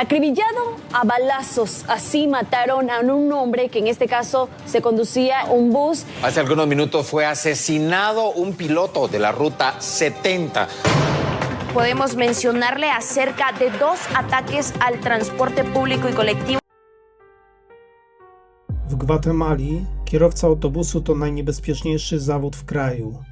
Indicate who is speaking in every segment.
Speaker 1: Acribillado a balazos, así mataron a un hombre que en este caso se conducía un bus.
Speaker 2: Hace algunos minutos fue asesinado un piloto de la ruta 70.
Speaker 3: Podemos mencionarle acerca de dos ataques al transporte público y colectivo.
Speaker 4: W Gwatemali kierowca autobusu to najniebezpieczniejszy zawód w kraju.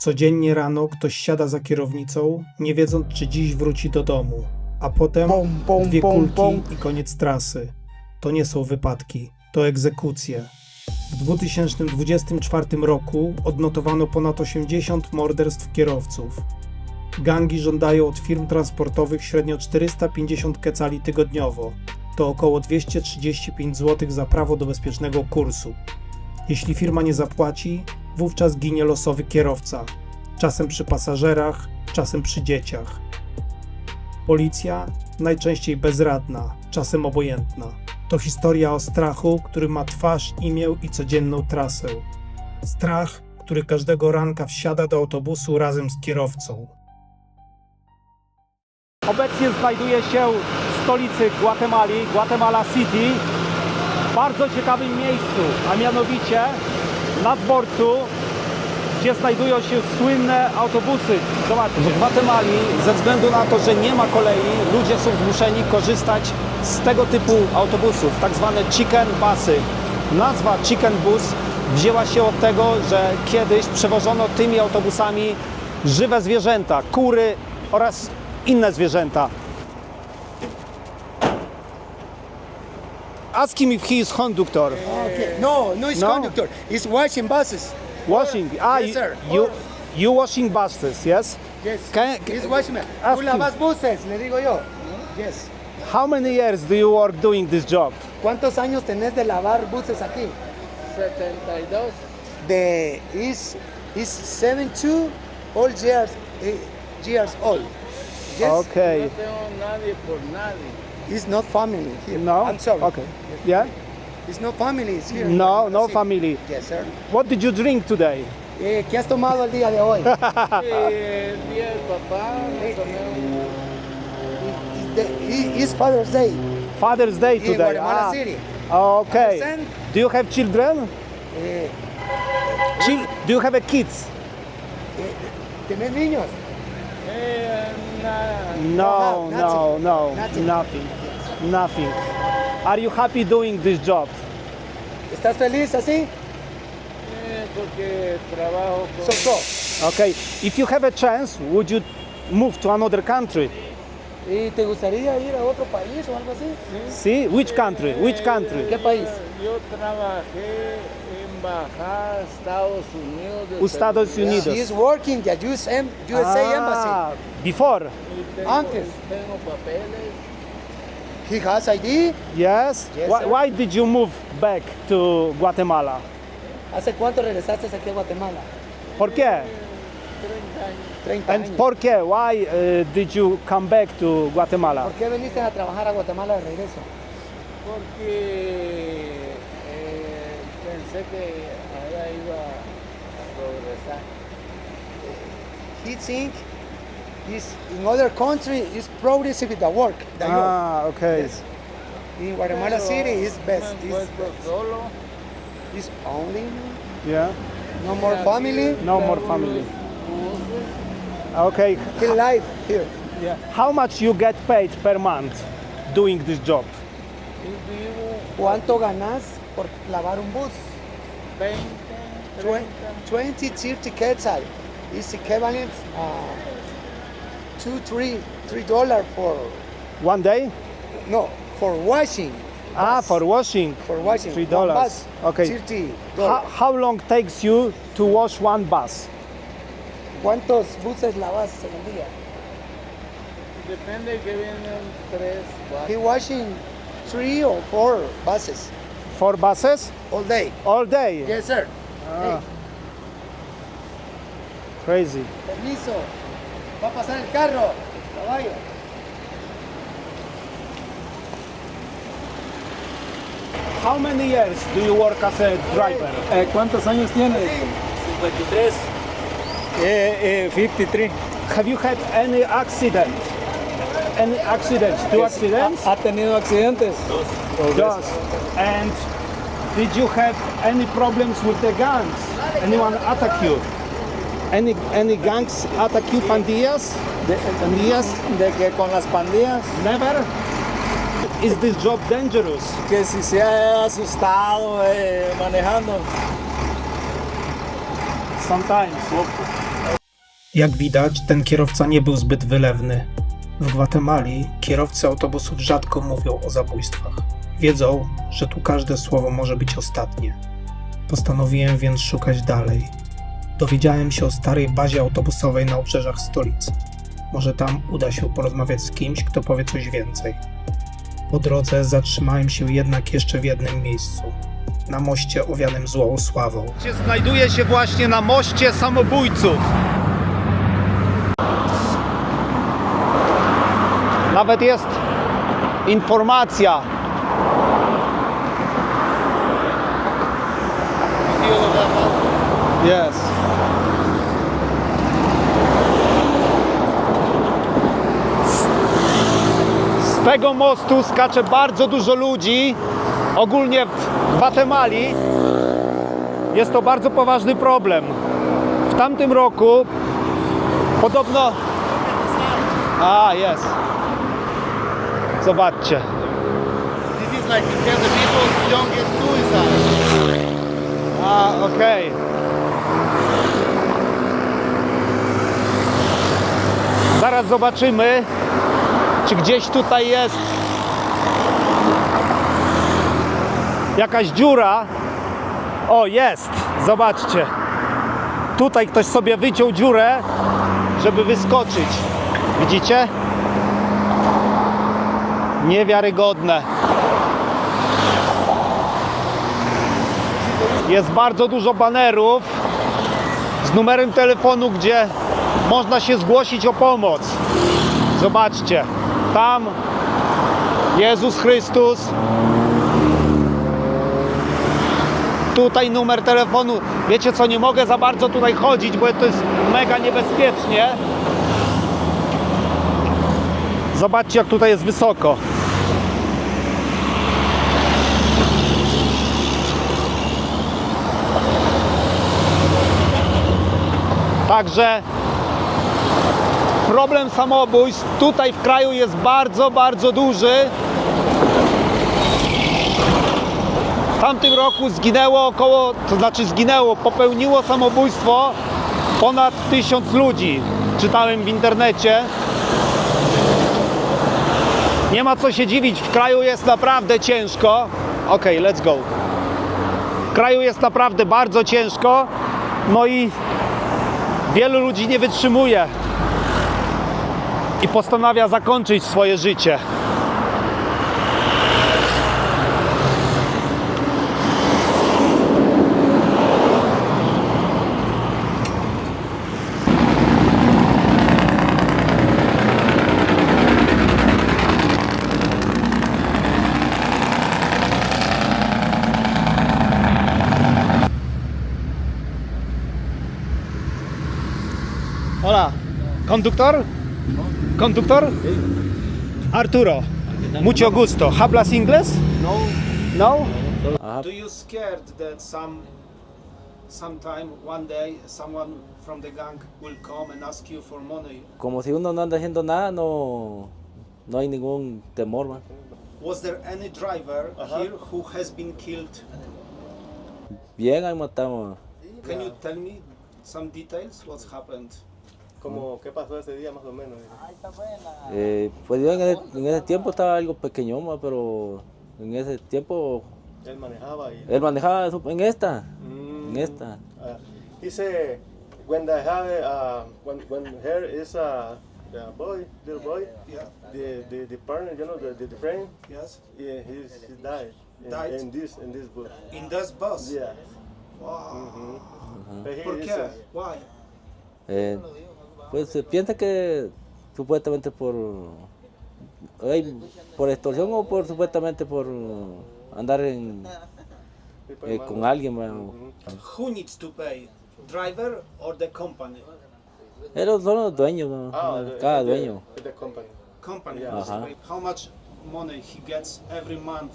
Speaker 4: Codziennie rano ktoś siada za kierownicą, nie wiedząc czy dziś wróci do domu, a potem
Speaker 5: Pom, pom,
Speaker 4: dwie
Speaker 5: pom,
Speaker 4: kulki i koniec trasy. To nie są wypadki, to egzekucje. W 2024 roku odnotowano ponad 80 morderstw kierowców. Gangi żądają od firm transportowych średnio 450 kecali tygodniowo. To około 235 zł za prawo do bezpiecznego kursu. Jeśli firma nie zapłaci, wówczas ginie losowy kierowca. Czasem przy pasażerach, czasem przy dzieciach. Policja najczęściej bezradna, czasem obojętna. To historia o strachu, który ma twarz, imię i codzienną trasę. Strach, który każdego ranka wsiada do autobusu razem z kierowcą.
Speaker 5: Obecnie znajduję się w stolicy Gwatemali, Guatemala City, w bardzo ciekawym miejscu, a mianowicie na dworcu, gdzie znajdują się słynne autobusy. Zobaczcie, w Gwatemali ze względu na to, że nie ma kolei, ludzie są zmuszeni korzystać z tego typu autobusów, tak zwane chicken busy. Nazwa chicken bus wzięła się od tego, że kiedyś przewożono tymi autobusami żywe zwierzęta, kury oraz inne zwierzęta. Ask him if he is conductor.
Speaker 6: Okay. No, no, it's
Speaker 5: No?
Speaker 6: conductor. It's washing buses.
Speaker 5: Washing. Ah,
Speaker 6: Yes,
Speaker 5: you,
Speaker 6: sir.
Speaker 5: you, you washing buses, yes?
Speaker 6: Yes.
Speaker 5: Can-
Speaker 6: It's washing.
Speaker 5: ask
Speaker 6: Tú lavas buses, le digo yo. Yes.
Speaker 5: How many years do you work doing this job?
Speaker 6: ¿Cuántos años tenés de lavar buses aquí?
Speaker 7: 72.
Speaker 6: De is is 72 all years eh, years old. Yes.
Speaker 5: Okay.
Speaker 7: No tengo nadie por nadie.
Speaker 6: It's not family here.
Speaker 5: No?
Speaker 6: I'm sorry.
Speaker 5: Okay. Yeah?
Speaker 6: It's no family. It's here.
Speaker 5: No, no
Speaker 6: Sí.
Speaker 5: family.
Speaker 6: Yes, sir.
Speaker 5: What did you drink today?
Speaker 6: Eh, ¿Qué has tomado el día de hoy?
Speaker 7: Eh, el día del papá, tomé
Speaker 6: It's the- it's Father's Day
Speaker 5: Father's Day
Speaker 6: in
Speaker 5: today.
Speaker 6: Guatemala
Speaker 5: Ah,
Speaker 6: City.
Speaker 5: Okay.
Speaker 6: Understand?
Speaker 5: Do you have children?
Speaker 6: Eh,
Speaker 5: Chil- do you have a kids?
Speaker 6: ¿Tenés niños?
Speaker 7: Eh, nada.
Speaker 5: No,
Speaker 6: No,
Speaker 5: no, no,
Speaker 6: Nothing.
Speaker 5: nothing. Nothing. Are you happy doing this job?
Speaker 6: ¿Estás feliz así?
Speaker 7: Eh, porque trabajo.
Speaker 6: So-so.
Speaker 5: Okay. If you have a chance, would you move to another country?
Speaker 6: ¿Y te gustaría ir a otro país o algo así?
Speaker 5: See? Which country? Which country?
Speaker 6: ¿Qué país?
Speaker 7: Yo trabajé en Baja, Estados Unidos. de
Speaker 5: Estados
Speaker 7: seguridad.
Speaker 5: Unidos.
Speaker 6: She is working at USA, USA
Speaker 5: Ah, before.
Speaker 7: Y tengo,
Speaker 6: Antes.
Speaker 7: Tengo papeles.
Speaker 6: Embassy. He has ID.
Speaker 5: Yes.
Speaker 6: Yes,
Speaker 5: why,
Speaker 6: sir.
Speaker 5: why did you move back to Guatemala?
Speaker 6: ¿Hace cuánto regresaste aquí a Guatemala?
Speaker 5: ¿Por qué?
Speaker 6: 30
Speaker 5: And
Speaker 6: años.
Speaker 5: por qué? Why uh, did you come back to Guatemala?
Speaker 6: ¿Por qué viniste a trabajar a Guatemala de regreso?
Speaker 7: Porque eh, pensé que ahora iba a progresar.
Speaker 6: He think is in other country is progressive with the work. The job.
Speaker 5: Ah, okay.
Speaker 6: Yes. In Guatemala City is best.
Speaker 7: Me
Speaker 6: Is,
Speaker 7: encuentro solo.
Speaker 6: is only
Speaker 5: Yeah.
Speaker 6: no more family.
Speaker 5: No more family. Okay.
Speaker 6: He life here.
Speaker 5: Yeah. How much you get paid per month doing this job?
Speaker 6: ¿Cuánto ganas por lavar un bus?
Speaker 7: 20,
Speaker 6: 20, 30 quetzal is equivalent uh, two, three, three dollar for
Speaker 5: One day?
Speaker 6: no for washing.
Speaker 5: Ah,
Speaker 6: bus.
Speaker 5: for washing.
Speaker 6: for washing.
Speaker 5: Three dollars.
Speaker 6: dollars.
Speaker 5: Okay.
Speaker 6: 30
Speaker 5: How, how long takes you to wash one bus?
Speaker 6: ¿Cuántos buses lavas en el día?
Speaker 7: Depende que vienen tres,
Speaker 6: He washing three or four buses
Speaker 5: Four buses
Speaker 6: all day.
Speaker 5: all day.
Speaker 6: Yes, sir.
Speaker 5: Ah. Crazy.
Speaker 6: Permiso. Va a pasar el carro. Caballo.
Speaker 5: How many years do you work as a driver?
Speaker 8: Eh, ¿Cuántos años tienes?
Speaker 7: 53.
Speaker 8: Eh, eh, 53.
Speaker 5: Have you had any accident? any accidents? Two accidents?
Speaker 9: ¿Ha tenido accidentes?
Speaker 5: Dos. And did you have any problems with the gangs? Anyone attack you? Any any gangs attack you, pandillas?
Speaker 9: De,
Speaker 5: Pandillas?
Speaker 9: de que con las pandillas,
Speaker 5: Never. Is this job dangerous?
Speaker 9: que si se ha asustado eh, manejando.
Speaker 5: Sometimes.
Speaker 10: Jak widać, ten kierowca nie był zbyt wylewny. W Gwatemali kierowcy autobusów rzadko mówią o zabójstwach. Wiedzą, że tu każde słowo może być ostatnie. Postanowiłem więc szukać dalej. Dowiedziałem się o starej bazie autobusowej na obrzeżach stolicy. Może tam uda się porozmawiać z kimś, kto powie coś więcej. Po drodze zatrzymałem się jednak jeszcze w jednym miejscu. Na moście owianym złą sławą.
Speaker 5: Znajduje się właśnie na moście samobójców. Nawet jest informacja. Yes. Z tego mostu skacze bardzo dużo ludzi, ogólnie w Gwatemali. Jest to bardzo poważny problem. W tamtym roku podobno. A, jest. Zobaczcie.
Speaker 11: This is like the people don't get suicide.
Speaker 5: A, okej. Zaraz zobaczymy, czy gdzieś tutaj jest jakaś dziura. O, jest. Zobaczcie. Tutaj ktoś sobie wyciął dziurę, żeby wyskoczyć. Widzicie? Niewiarygodne. Jest bardzo dużo banerów z numerem telefonu, gdzie można się zgłosić o pomoc. Zobaczcie, tam Jezus Chrystus. Tutaj numer telefonu. Wiecie co, nie mogę za bardzo tutaj chodzić, bo to jest mega niebezpiecznie. Zobaczcie, jak tutaj jest wysoko. Także problem samobójstw tutaj w kraju jest bardzo, bardzo duży. W tamtym roku zginęło około, to znaczy zginęło, popełniło samobójstwo ponad tysiąc ludzi. Czytałem w internecie. Nie ma co się dziwić, w kraju jest naprawdę ciężko. Okej, let's go. W kraju jest naprawdę bardzo ciężko. No i wielu ludzi nie wytrzymuje i postanawia zakończyć swoje życie. Hola, conductor? Arturo. Mucho gusto. ¿Hablas inglés?
Speaker 10: No.
Speaker 5: No?
Speaker 10: Do you scared that some sometime one day someone from the gang will come and ask you for money?
Speaker 8: como si uno no anda haciendo nada, no, no hay ningún temor. ¿va?
Speaker 10: Was there any driver here who has been killed?
Speaker 8: Bien, ahí matamos.
Speaker 10: Can you tell me some details? What's happened?
Speaker 11: Como, ¿qué pasó ese día más o menos?
Speaker 8: Eh, pues yo en ese, en ese tiempo estaba algo pequeño, pero en ese tiempo
Speaker 11: Él manejaba y...
Speaker 8: él manejaba su- en esta,
Speaker 11: Mm.
Speaker 8: en esta.
Speaker 11: Uh, he said when they have uh, when when here is a the boy, little boy,
Speaker 10: Yeah.
Speaker 11: the the, the partner, you know, the, the, the friend,
Speaker 10: Yes.
Speaker 11: yeah, he's, he died. In,
Speaker 10: Died?
Speaker 11: in this in this book.
Speaker 10: In this bus?
Speaker 11: Yeah.
Speaker 10: Wow.
Speaker 11: A-
Speaker 10: Why?
Speaker 8: Eh, pues se piensa que supuestamente por, ay, por extorsión o por supuestamente por andar en, eh, con alguien. ¿va?
Speaker 10: Who needs to pay? Driver or the company?
Speaker 8: Ellos son los dueños, ¿va?
Speaker 11: Ah,
Speaker 8: cada
Speaker 11: the-
Speaker 8: dueño.
Speaker 11: The company.
Speaker 5: company.
Speaker 8: Ajá.
Speaker 5: How much money he gets every month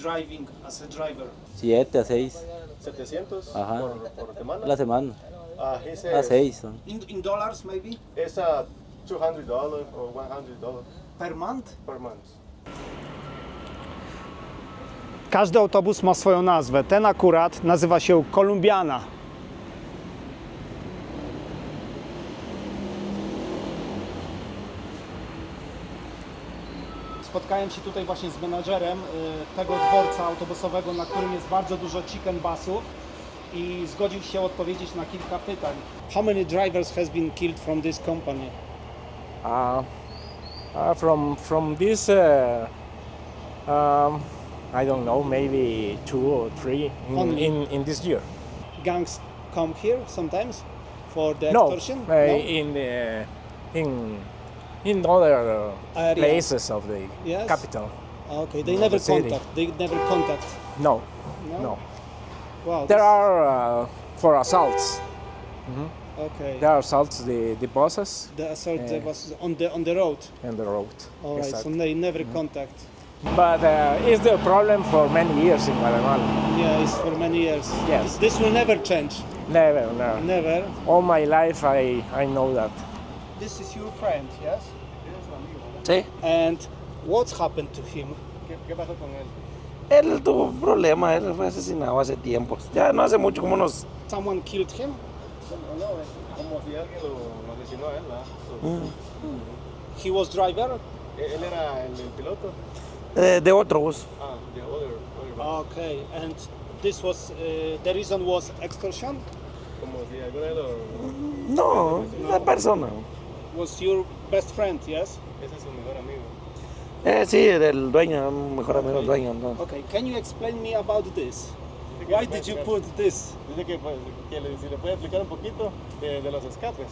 Speaker 5: driving as a driver?
Speaker 8: Siete a seis.
Speaker 11: 700
Speaker 8: Ajá.
Speaker 11: por, por semana.
Speaker 8: La semana.
Speaker 11: Ah, he
Speaker 8: A
Speaker 11: says
Speaker 8: seis son.
Speaker 5: In, in dollars maybe
Speaker 11: it's a $200 or $100
Speaker 5: per month?
Speaker 11: per month.
Speaker 12: Każdy autobus ma swoją nazwę. Ten akurat nazywa się Kolumbiana.
Speaker 5: Spotkałem się tutaj właśnie z menadżerem y, tego dworca autobusowego, na którym jest bardzo dużo chicken busów i zgodził się odpowiedzieć na kilka pytań. How many drivers has been killed from this company?
Speaker 13: Uh, uh, from from this, uh, um, I don't know, maybe two or three in,
Speaker 5: Only.
Speaker 13: in, in this year.
Speaker 5: Gangs come here sometimes for the
Speaker 13: No,
Speaker 5: extortion?
Speaker 13: uh, in the in in other uh,
Speaker 5: Area.
Speaker 13: places of the
Speaker 5: Yes.
Speaker 13: capital.
Speaker 5: Okay, they
Speaker 13: of
Speaker 5: never
Speaker 13: the city.
Speaker 5: contact. They never contact.
Speaker 13: No,
Speaker 5: No.
Speaker 13: No.
Speaker 5: Wow.
Speaker 13: There
Speaker 5: this-
Speaker 13: are uh, for assaults.
Speaker 5: Okay.
Speaker 13: There are assaults the the buses
Speaker 5: The assault that was on the on the road.
Speaker 13: On the road.
Speaker 5: All right. So they never contact.
Speaker 13: But uh, it's the problem for many years in Guatemala.
Speaker 5: Yeah, it's for many years.
Speaker 13: Yes.
Speaker 5: This will never change.
Speaker 13: Never, never.
Speaker 5: Never.
Speaker 13: All my life, I I know that.
Speaker 5: This is your friend, yes?
Speaker 14: Sí,
Speaker 5: And what's happened to him?
Speaker 11: ¿Qué, qué pasó con él?
Speaker 14: Él tuvo un problema, él fue asesinado hace tiempo. Ya no hace mucho, como unos...
Speaker 5: Someone killed him?
Speaker 11: No, como si alguien lo, asesinó a él. ¿verdad?
Speaker 5: He was driver?
Speaker 11: Él era el, piloto.
Speaker 14: de otro bus.
Speaker 11: Ah, the other, other
Speaker 5: Okay. And this was uh, the reason was extortion?
Speaker 11: como si alguna vez lo...
Speaker 14: No, la persona.
Speaker 5: Was your best friend, yes?
Speaker 11: Ese es su mejor amigo.
Speaker 14: Eh, sí, del dueño, mejor amigo del dueño. ¿no?
Speaker 5: Okay. Can you explain me about this? Why did you put this?
Speaker 11: Dice que, pues, que le, si le puede explicar un poquito de, de los escapes.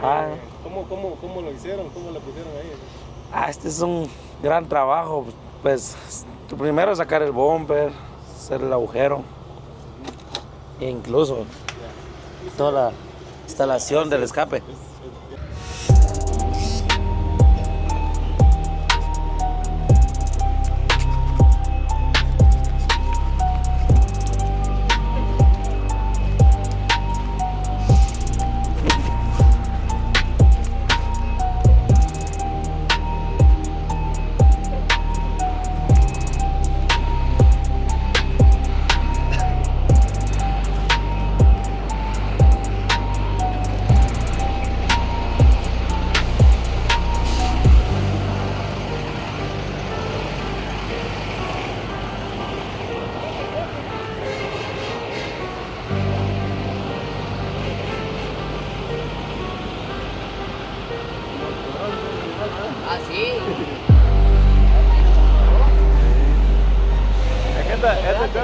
Speaker 14: Ah.
Speaker 11: Eh, ¿cómo, cómo, ¿Cómo lo hicieron? ¿Cómo lo pusieron ahí?
Speaker 14: Ah, este es un gran trabajo. Pues primero sacar el bumper, hacer el agujero. E incluso toda la instalación del escape.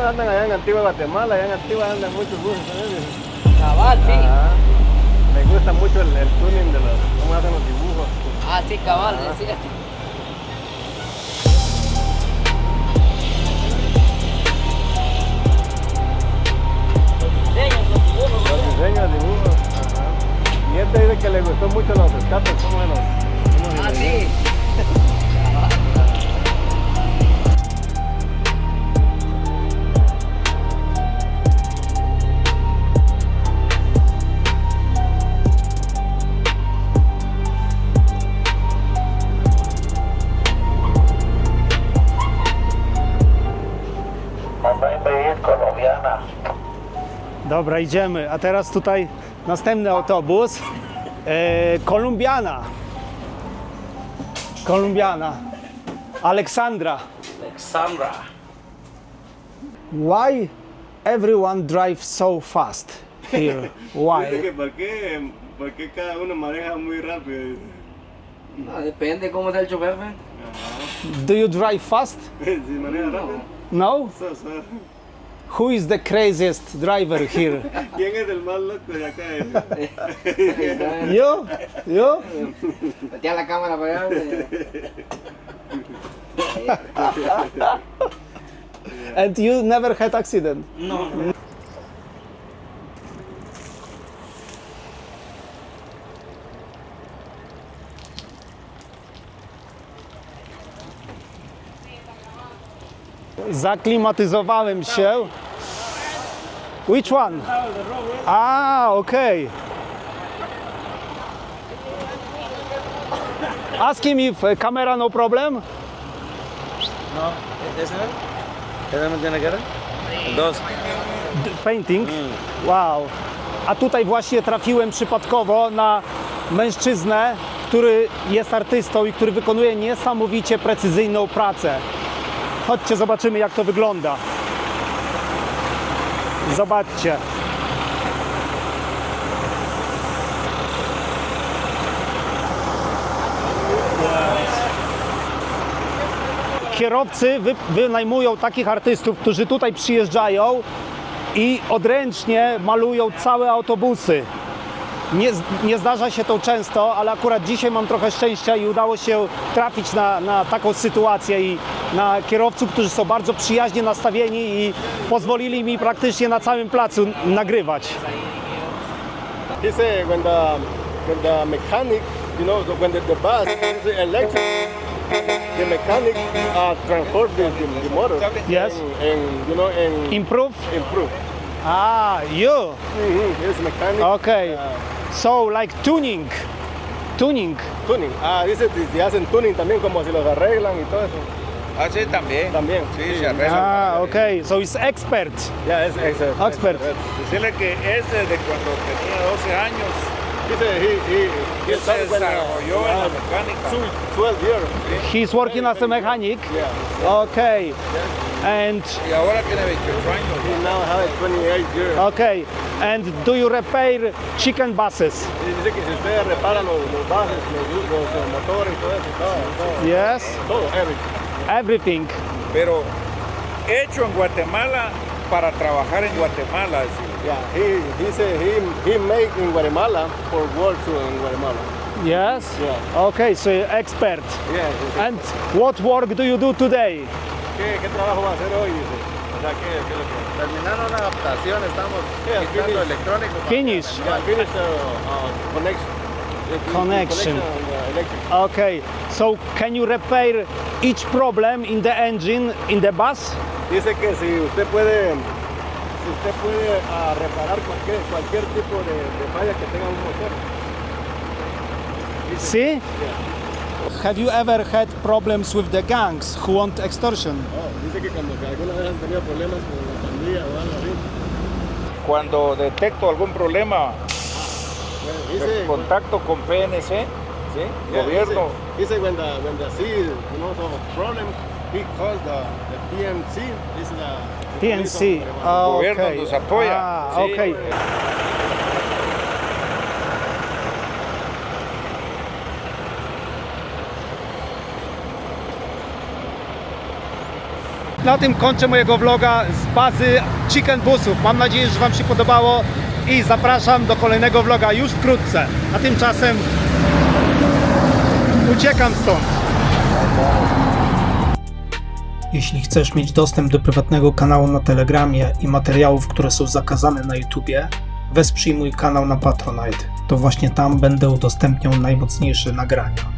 Speaker 11: Andan allá en Antigua Guatemala, allá en Antigua andan muchos buses. ¿sabes?
Speaker 15: Cabal, sí.
Speaker 11: Ajá. Me gusta mucho el, el tuning de los, cómo hacen los dibujos.
Speaker 15: Ah, sí, cabal, sí.
Speaker 11: Los diseños, dibujos. Ajá. Y este dice que le gustó mucho los escapes, cómo los...
Speaker 15: Ah, sí.
Speaker 12: Dobra, idziemy. A teraz tutaj następny autobus. E, Kolumbiana. Kolumbiana. Aleksandra.
Speaker 14: Alexandra.
Speaker 12: Why everyone drives so fast here? Why?
Speaker 11: por qué, por qué cada uno maneja muy rápido.
Speaker 15: No, depende cómo sea el chofer.
Speaker 12: Do you drive fast?
Speaker 11: si maneja rápido.
Speaker 12: No?
Speaker 11: So, so.
Speaker 12: Who is the craziest driver here?
Speaker 11: ¿Quién es el más loco de acá?
Speaker 12: You? You?
Speaker 15: Metía la cámara para allá.
Speaker 12: And you never had accident?
Speaker 5: Zaklimatyzowałem się. Which one? Ah, okay. Ask him if uh, camera no problem.
Speaker 14: No, ¿ese no? ¿Ese no tiene que ver? Dos.
Speaker 5: D- Painting. Wow. A tutaj właśnie trafiłem przypadkowo na mężczyznę, który jest artystą i który wykonuje niesamowicie precyzyjną pracę. Chodźcie, zobaczymy jak to wygląda. Zobaczcie. Kierowcy wy, wynajmują takich artystów, którzy tutaj przyjeżdżają i odręcznie malują całe autobusy. Nie, nie zdarza się to często, ale akurat dzisiaj mam trochę szczęścia i udało się trafić na, na taką sytuację i na kierowców, którzy są bardzo przyjaźnie nastawieni i pozwolili mi praktycznie na całym placu nagrywać.
Speaker 11: He said when the when the mechanic, you know, when the, the bus is electric, the mechanic uh, transform the, the, the motor.
Speaker 5: Yes.
Speaker 11: And, and you know and
Speaker 5: Improve?
Speaker 11: improve.
Speaker 5: Ah, you.
Speaker 11: Mm-hmm. It's mechanic.
Speaker 5: Okay. So like tuning. Tuning.
Speaker 11: Tuning. Ah, dice si hacen tuning también como si los arreglan y todo eso.
Speaker 16: Ah, sí, también.
Speaker 11: También.
Speaker 16: Sí, se arregla.
Speaker 5: Ah, okay. So it's expert.
Speaker 11: Yeah, es expert.
Speaker 5: Expert.
Speaker 16: Decirle que ese de cuando tenía 12 años
Speaker 11: Dice he he he
Speaker 16: se
Speaker 11: started when, uh,
Speaker 16: desarrolló en la mecánica.
Speaker 11: 12 years.
Speaker 5: He's working as a mechanic.
Speaker 11: Yeah.
Speaker 5: Okay. And
Speaker 16: Y ahora tiene 28 años.
Speaker 11: He now has 28 years.
Speaker 5: okay. And do you repair chicken buses?
Speaker 11: Y dice que si ustedes reparan los, los bases, los, los, los motores y todo eso, todo.
Speaker 5: Yes.
Speaker 11: Todo, everything.
Speaker 5: Everything.
Speaker 16: Pero hecho en Guatemala para trabajar en Guatemala. decir,
Speaker 11: Yeah, he, he said he, he made in Guatemala for work to in Guatemala.
Speaker 5: Yes.
Speaker 11: Yeah.
Speaker 5: Okay, so you're expert.
Speaker 11: Yeah,
Speaker 5: And what work do you do today?
Speaker 11: ¿qué, ¿qué trabajo va a hacer hoy? Dice. O sea, ¿qué, qué es lo que...?
Speaker 16: Terminaron la adaptación, estamos
Speaker 11: Yeah,
Speaker 16: quitando electrónico.
Speaker 5: Finish.
Speaker 11: Yeah, finish the uh, connection.
Speaker 5: Connection. Okay. So can you repair each problem in the engine in the bus?
Speaker 11: Dice que si usted puede, si usted puede ah, reparar cualquier, cualquier tipo de, de falla que tenga un motor.
Speaker 5: See? Have you ever had problems with the gangs who want extortion?
Speaker 11: Oh, dice que cuando que alguna vez han tenido problemas con la pandilla o algo así.
Speaker 16: Cuando detecto algún problema,
Speaker 11: dice,
Speaker 16: contacto con PNC, ¿sí?
Speaker 11: yeah,
Speaker 16: gobierno.
Speaker 11: Dice, dice when the when the see you know some problem, he the the PNC. This is the, the
Speaker 5: PNC. Ah,
Speaker 16: Gobierno
Speaker 5: okay.
Speaker 16: nos apoya.
Speaker 5: Ah,
Speaker 16: Sí.
Speaker 5: okay. Na tym kończę mojego vloga z bazy Chicken Busów. Mam nadzieję, że Wam się podobało i zapraszam do kolejnego vloga już wkrótce. A tymczasem uciekam stąd. Jeśli chcesz mieć dostęp do prywatnego kanału na Telegramie i materiałów, które są zakazane na YouTubie, wesprzyj mój kanał na Patronite. To właśnie tam będę udostępniał najmocniejsze nagrania.